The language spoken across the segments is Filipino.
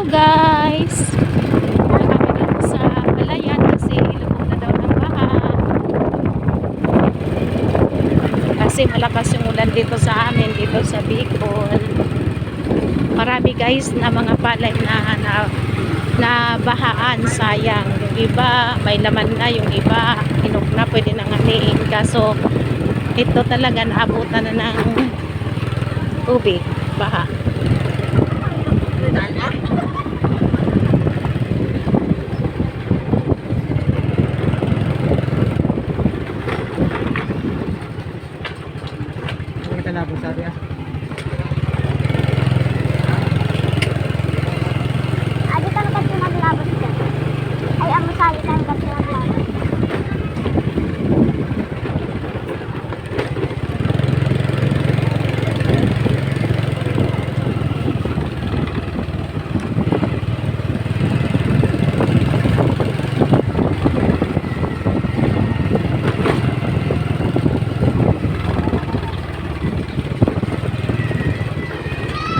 Hello guys! Kami dito sa Palayan kasi lubog na daw ng baha. Kasi malakas yung ulan dito sa amin, dito sa Bicol. Marami guys na mga palay na, na, na bahaan, sayang. Yung iba, may laman na, yung iba, inok na, pwede nang aniin. Kaso, ito talaga naabutan na ng tubig, baha. Huwag ka na po sabi ah. Adi ka na kasi maglabas dyan. Ay, ang masali ka na kasi maglabas.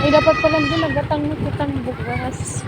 Ay, dapat pala doon nagatang kitang bukas.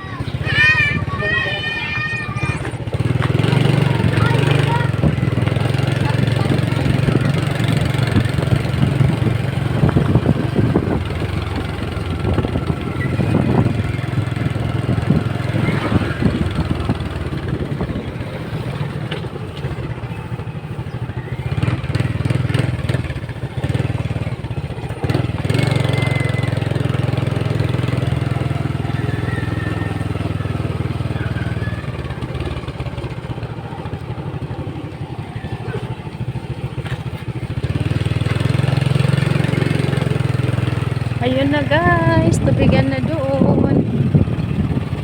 Ayun na guys, tubigan na doon.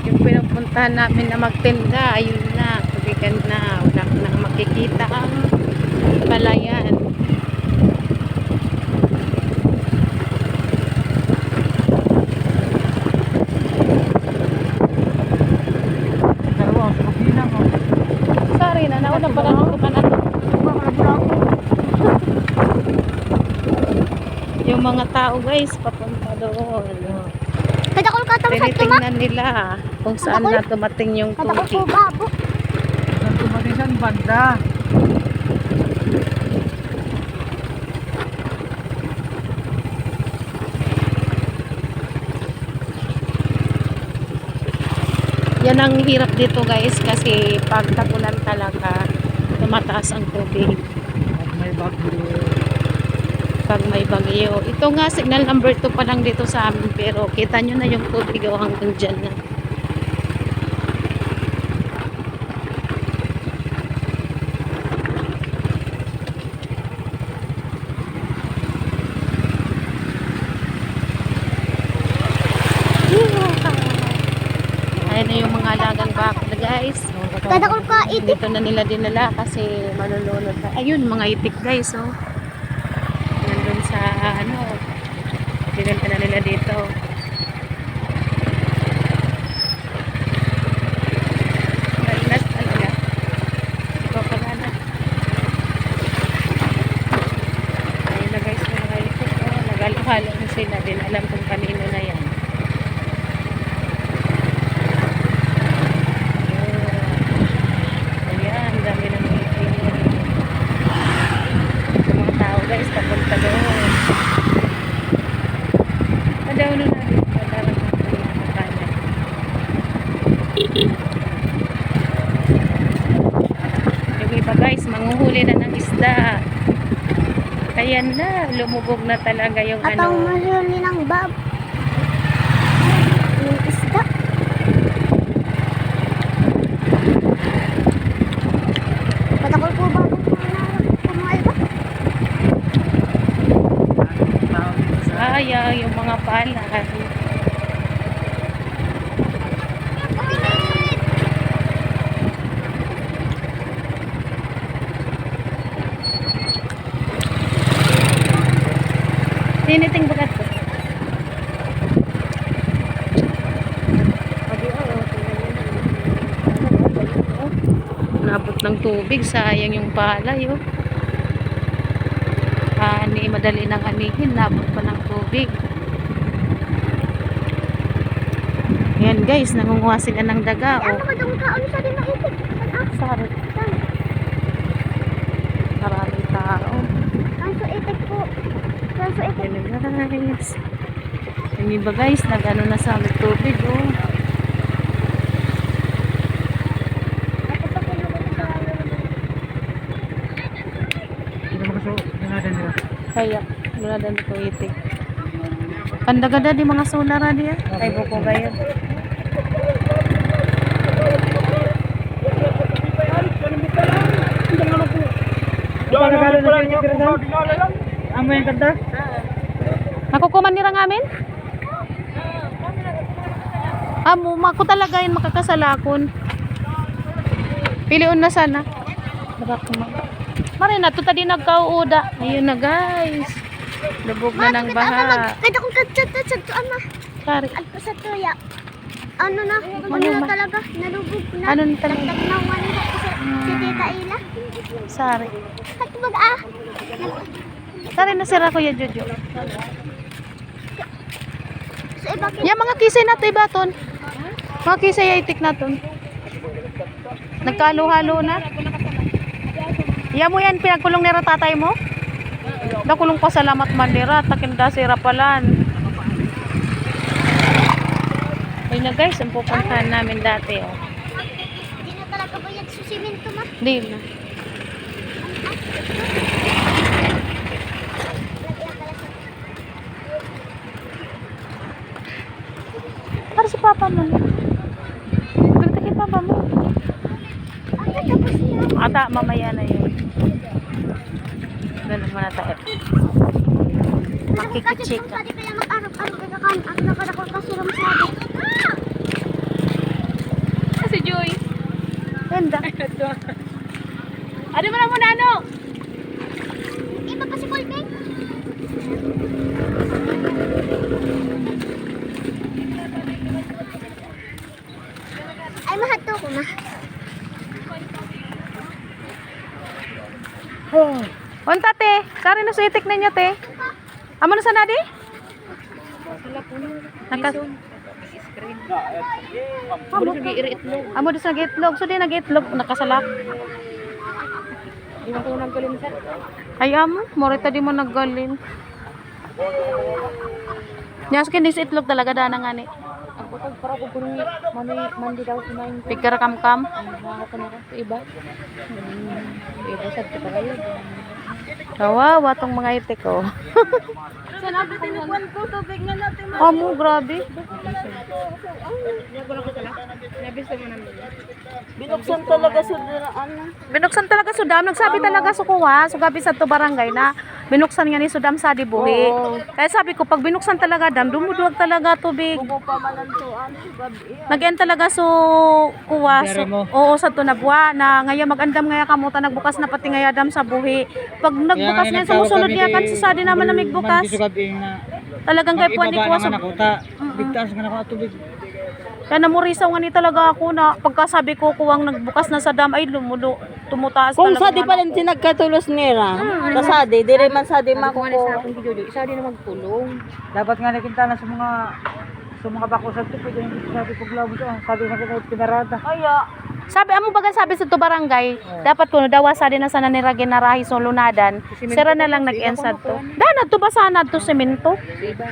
Yung pinupuntahan namin na magtinda, ayun na, tubigan na. Wala ko nang makikita ang palayan. Sorry na, nauna pala nung kumanan. Yung mga tao guys, papunta doon. Kadakol ka tapos at tuma. Tinitingnan nila kung saan na dumating yung Kadakol ko tubig. babo. Saan tumating saan banda? Yan ang hirap dito guys kasi pag tagulan talaga tumataas ang tubig At may bagyo. Pag may bagyo. Ito nga signal number 2 pa lang dito sa amin pero kita nyo na yung tubig o hanggang dyan na. Ayan na yung mga alagang baka guys. Dito na nila dinala kasi malulunod na. Ayun, mga itik guys, oh. Sa, ano, dinala na nila dito. Mainas talaga. Ikaw pala na. Ayun na guys, oh. Nagalo-halo na sila. Din alam kung kanino na yan. Ayan, dami ng meeting. Mga tao guys, papunta doon. Padaw na natin. Padarang natin ang makana. Yung iba guys, manguhuli na ng isda. Ayan na, lumubog na talaga yung At ang ano. mahuli ng bab. Yung isda. Kadakol ko babo kung kumain ba? Sayang yung mga palay. Tiniting bagat ko. Nabot ng tubig, sayang yung palay, oh. Ani, madali nang anihin, nabot pa ng tubig. Yan guys, nangunguha sila ng daga. Ano Oh. maitik? Ano? Sorry. Saan? Maraming tao. Ang so itik po. Ang so itik. Yan guys. Yung iba guys, nag-ano na sa tubig. Oh. Ito pa po naman sa Hindi naman kaso, ginadan nila. Kaya, wala din ko itik. Ganda-ganda di mga solar di ah. Ay, buko kayo. Diyan na na siya ginadan. Amo yung kanta? Nakukuman nila ngamin? Amo, mako talaga yun makakasalakon. Piliun na sana. Nakakuman. Marina, to tadi nagkauuda. Ayun na guys. Lubog na ng baha. Kaya kung katsat sa to ama. Sorry. Alpa sa tuya. Ano na? Ano Ano na ma- talaga? Nalubog na. Ano na talaga? Nagtag na one na kasi si Tita Ila. Sorry. At bag ah. Sorry na sira ko ya Jojo. So Ya mga kisay na to ibaton. Mga kisay ay itik na to. Nagkalo-halo na. Ya mo yan pinagkulong nira tatay mo? Nakulong pa salamat manira. Takin da sira palan. Ayun na guys, ang pupuntahan namin dati. Oh. Hindi na talaga ba yan susiminto ma? Di na. Para si papa mo. Pagta kay papa mo. Ata, mamaya na yun. Ganun muna tayo. Makikichika. Kasi kaya mag-arap-arap ka kan. Ang nakadakol kasi ram sabi. Si Joy. Ganda. Ano mo na muna, ano? Iba pa si Colbeng. Ay, mahato ko ma. Unta, te. Kari na suitik ninyo, te. Amo na sa nadi? Naka... Amo sa itlog. Amo di sa. So di nag-itlog. Nakasalak. Di man ko naggalin sa. Ay, amo. Morita di mo naggalin. Nyas kin sa itlog talaga dana nga ni. Ang butag para ko kung mami mandi daw kumain. Pikir kam kam. Na iba. Iba sa kita kayo. Kawawa tong mga itik oh. Sanabi tinukuan ko tubig nga natin. Amo, grabe. Binuksan talaga sa ano. Binuksan talaga Sudam. Nagsabi talaga sa kuha, sa gabi sa to barangay na binuksan nga ni Sudam sa dibuhi. Oo. Kaya sabi ko, pag binuksan talaga dam, dumuduwag talaga tubig. Bugo pa man ang tuan. Gabi. Nag-end talaga so kuha. So, oo, sa to nabwa na ngaya magandam ngaya kamuta nagbukas na pati ngaya dam sa buhi. Pag nagbukas Kaya nga nga sa musunod nagtawag niya kan sa sadi naman na migbukas. Gabi na. Talagang kay puan di naman sa ako ta. Bigtas nga ako at tubig. Kaya namurisaw nga ni talaga ako na pagkasabi ko kuwang nagbukas na sa dam ay lumulo tumutaas Kung talaga. sa di pa rin sinagkatulos nila, sa sadi, di rin man sa di Kuha na sa makuko. akong video. Isa din na magpulong. Dapat nga nakita na sa mga sa mga bako sa tubig. Yung sabi ko glabo to. Sabi na kita pinarada. Kaya, Sabi amo bagan sabi sa to barangay, dapat kuno dawa sa din na sana ni Ragin na rahi so lunadan. Sira na lang nag-ensad to. Dana to ba sana to semento?